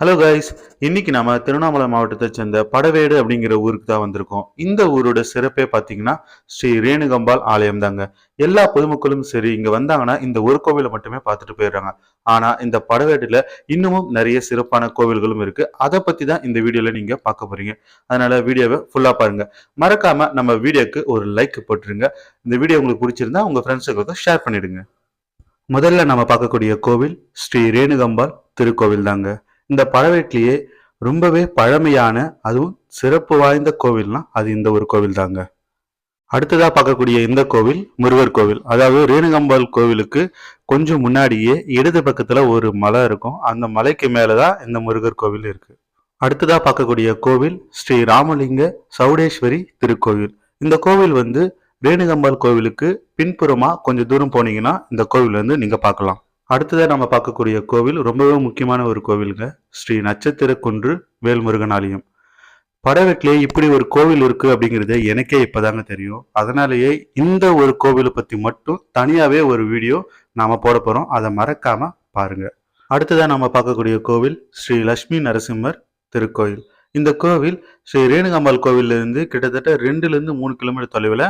Hello guys இன்னைக்கு நம்ம திருவண்ணாமலை மாவட்டத்தை சேர்ந்த படவேடு அப்படிங்கிற ஊருக்கு தான் வந்திருக்கோம். இந்த ஊரோட சிறப்பே பார்த்தீங்கன்னா ஸ்ரீ ரேணுகம்பாள் ஆலயம் தாங்க எல்லா பொதுமக்களும் சரி இங்க வந்தாங்கன்னா இந்த ஒரு கோவிலை மட்டுமே பார்த்துட்டு போயிடுறாங்க. ஆனா இந்த படவேடுல இன்னமும் நிறைய சிறப்பான கோவில்களும் இருக்கு. அதை பத்தி தான் இந்த வீடியோல நீங்க பார்க்க போறீங்க. அதனால வீடியோவை ஃபுல்லா பாருங்க. மறக்காம நம்ம வீடியோக்கு ஒரு லைக் போட்டுருங்க. இந்த வீடியோ உங்களுக்கு பிடிச்சிருந்தா உங்க ஃப்ரெண்ட்ஸுக்கு ஷேர் பண்ணிடுங்க. முதல்ல நம்ம பார்க்கக்கூடிய கோவில் ஸ்ரீ ரேணுகம்பாள் திருக்கோவில் தாங்க இந்த பழவேட்டிலேயே ரொம்பவே பழமையான அதுவும் சிறப்பு வாய்ந்த கோவில்னா அது இந்த ஒரு கோவில் தாங்க அடுத்ததாக பார்க்கக்கூடிய இந்த கோவில் முருகர் கோவில். அதாவது ரேணுகம்பாள் கோவிலுக்கு கொஞ்சம் முன்னாடியே இடது பக்கத்தில் ஒரு மலை இருக்கும். அந்த மலைக்கு மேலே தான் இந்த முருகர் கோவில் இருக்குது அடுத்ததாக பார்க்கக்கூடிய கோவில் ஸ்ரீ ராமலிங்க சவுடேஸ்வரி திருக்கோவில். இந்த கோவில் வந்து ரேணுகம்பாள் கோவிலுக்கு பின்புறமாக கொஞ்சம் தூரம் போனீங்கன்னா இந்த கோவில் வந்து நீங்கள் பார்க்கலாம். அடுத்ததாக நம்ம பார்க்கக்கூடிய கோவில் ரொம்பவே முக்கியமான ஒரு கோவிலுங்க. ஸ்ரீ நட்சத்திர குன்று வேல்முருகன் ஆலயம் படவெட்டிலே இப்படி ஒரு கோவில் இருக்கு அப்படிங்கிறது எனக்கே இப்போதாங்க தெரியும். அதனாலேயே இந்த ஒரு கோவிலை பற்றி மட்டும் தனியாகவே ஒரு வீடியோ நாம் போட போகிறோம் அதை மறக்காமல் பாருங்க. அடுத்ததாக நம்ம பார்க்கக்கூடிய கோவில் ஸ்ரீ லட்சுமி நரசிம்மர் திருக்கோயில். இந்த கோவில் ஸ்ரீ ரேணுகாம்பாள் கோவிலேருந்து கிட்டத்தட்ட ரெண்டுலேருந்து மூணு கிலோமீட்டர் தொலைவில்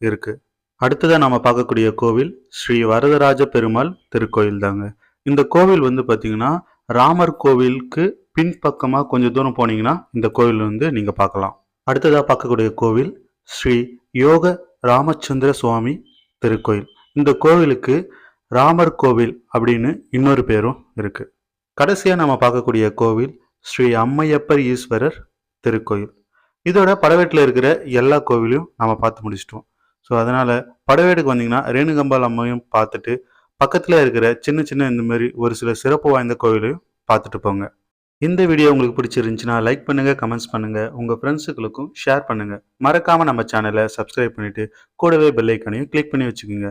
இருக்குது அடுத்ததாக நம்ம பார்க்கக்கூடிய கோவில் ஸ்ரீ வரதராஜ பெருமாள் திருக்கோயில் தாங்க. இந்த கோவில் வந்து பார்த்தீங்கன்னா ராமர் கோவிலுக்கு பின்பக்கமாக கொஞ்சம் தூரம் போனீங்கன்னா இந்த கோவில் வந்து நீங்கள் பார்க்கலாம். அடுத்ததாக பார்க்கக்கூடிய கோவில் ஸ்ரீ யோக ராமச்சந்திர சுவாமி திருக்கோயில். இந்த கோவிலுக்கு ராமர் கோவில் அப்படின்னு இன்னொரு பேரும் இருக்குது கடைசியாக நம்ம பார்க்கக்கூடிய கோவில் ஸ்ரீ அம்மையப்பர் ஈஸ்வரர் திருக்கோயில். இதோட படவேட்டில் இருக்கிற எல்லா கோவிலையும் நம்ம பார்த்து முடிச்சிட்டோம். ஸோ அதனால் படவேடுக்கு வந்தீங்கன்னா ரேணுகம்பாள் அம்மையும் பார்த்துட்டு பக்கத்தில் இருக்கிற சின்ன சின்ன இந்த மாதிரி ஒரு சில சிறப்பு வாய்ந்த கோவிலையும் பார்த்துட்டு போங்க. இந்த வீடியோ உங்களுக்கு பிடிச்சிருந்துச்சுன்னா லைக் பண்ணுங்கள் கமெண்ட்ஸ் பண்ணுங்கள் உங்கள் ஃப்ரெண்ட்ஸுகளுக்கும் ஷேர் பண்ணுங்கள் மறக்காமல் நம்ம சேனலை சப்ஸ்கிரைப் பண்ணிவிட்டு கூடவே பெல்லைக்கானையும் கிளிக் பண்ணி வச்சுக்கோங்க.